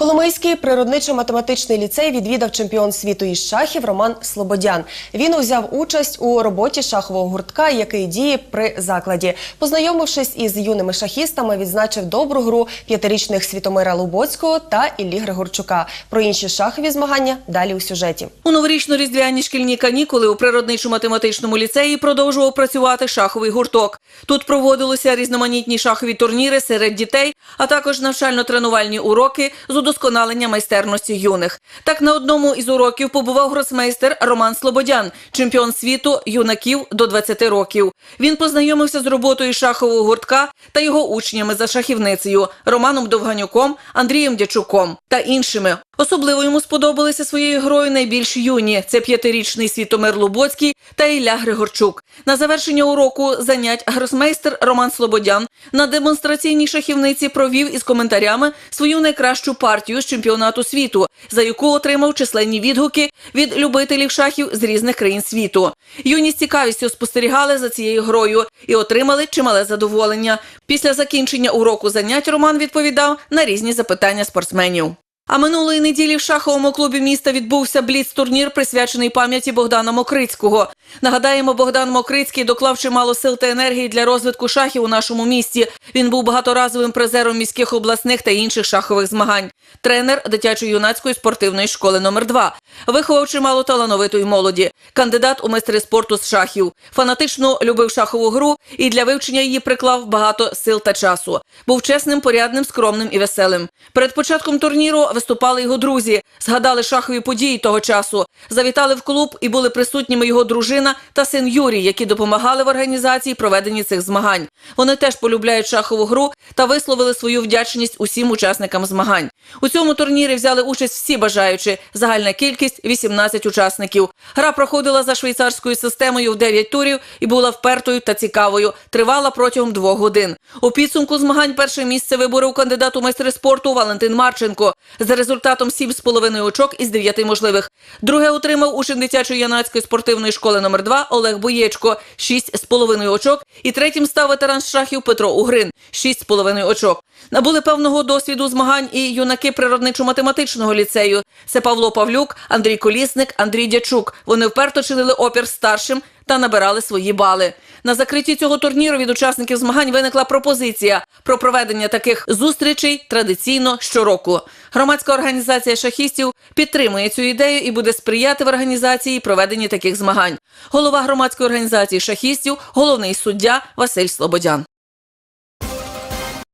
Коломийський природничо-математичний ліцей відвідав чемпіон світу із шахів Роман Слободян. Він узяв участь у роботі шахового гуртка, який діє при закладі. Познайомившись із юними шахістами, відзначив добру гру п'ятирічних Світомира Лубоцького та Іллі Григорчука. Про інші шахові змагання далі у сюжеті. У новорічно-різдвяні шкільні канікули у природничо-математичному ліцеї продовжував працювати шаховий гурток. Тут проводилися різноманітні шахові турніри серед дітей, а також навчально-тренувальні уроки з удосконалення майстерності юних. Так на одному із уроків побував гросмейстер Роман Слободян, чемпіон світу юнаків до 20 років. Він познайомився з роботою шахового гуртка та його учнями за шахівницею Романом Довганюком, Андрієм Дячуком та іншими. Особливо йому сподобалися своєю грою найбільш юні. Це п'ятирічний Світомир Лубоцький та Ілля Григорчук. На завершення уроку занять гросмейстер Роман Слободян на демонстраційній шахівниці провів із коментарями свою найкращу партію з чемпіонату світу, за яку отримав численні відгуки від любителів шахів з різних країн світу. Юні з цікавістю спостерігали за цією грою і отримали чимале задоволення. Після закінчення уроку занять Роман відповідав на різні запитання спортсменів. А минулої неділі в шаховому клубі міста відбувся бліц-турнір, присвячений пам'яті Богдана Мокрицького. Нагадаємо, Богдан Мокрицький доклав чимало сил та енергії для розвитку шахів у нашому місті. Він був багаторазовим призером міських обласних та інших шахових змагань. Тренер дитячо-юнацької спортивної школи номер 2 Виховав чимало талановитої молоді. Кандидат у майстри спорту з шахів. Фанатично любив шахову гру і для вивчення її приклав багато сил та часу. Був чесним, порядним, скромним і веселим. Перед початком турніру виступали його друзі, згадали шахові події того часу, завітали в клуб і були присутніми його дружина та син Юрій, які допомагали в організації проведенні цих змагань. Вони теж полюбляють шахову гру та висловили свою вдячність усім учасникам змагань. У цьому турнірі взяли участь всі бажаючі. Загальна кількість 18 учасників. Гра проходила за швейцарською системою в 9 турів і була впертою та цікавою. Тривала протягом двох годин. У підсумку змагань перше місце виборов кандидат у майстри спорту Валентин Марченко за результатом 7,5 очок із 9 можливих. Друге отримав учень дитячо-янацької спортивної школи номер 2 Олег Боєчко 6,5 очок. І третім став ветеран з шахів Петро Угрин 6,5 очок. Набули певного досвіду змагань і юнаки природничо-математичного ліцею. Це Павло Павлюк, Андрій Колісник, Андрій Дячук. Вони вперто чинили опір старшим та набирали свої бали. На закритті цього турніру від учасників змагань виникла пропозиція про проведення таких зустрічей традиційно щороку. Громадська організація шахістів підтримує цю ідею і буде сприяти в організації проведенні таких змагань. Голова громадської організації шахістів, головний суддя Василь Слободян.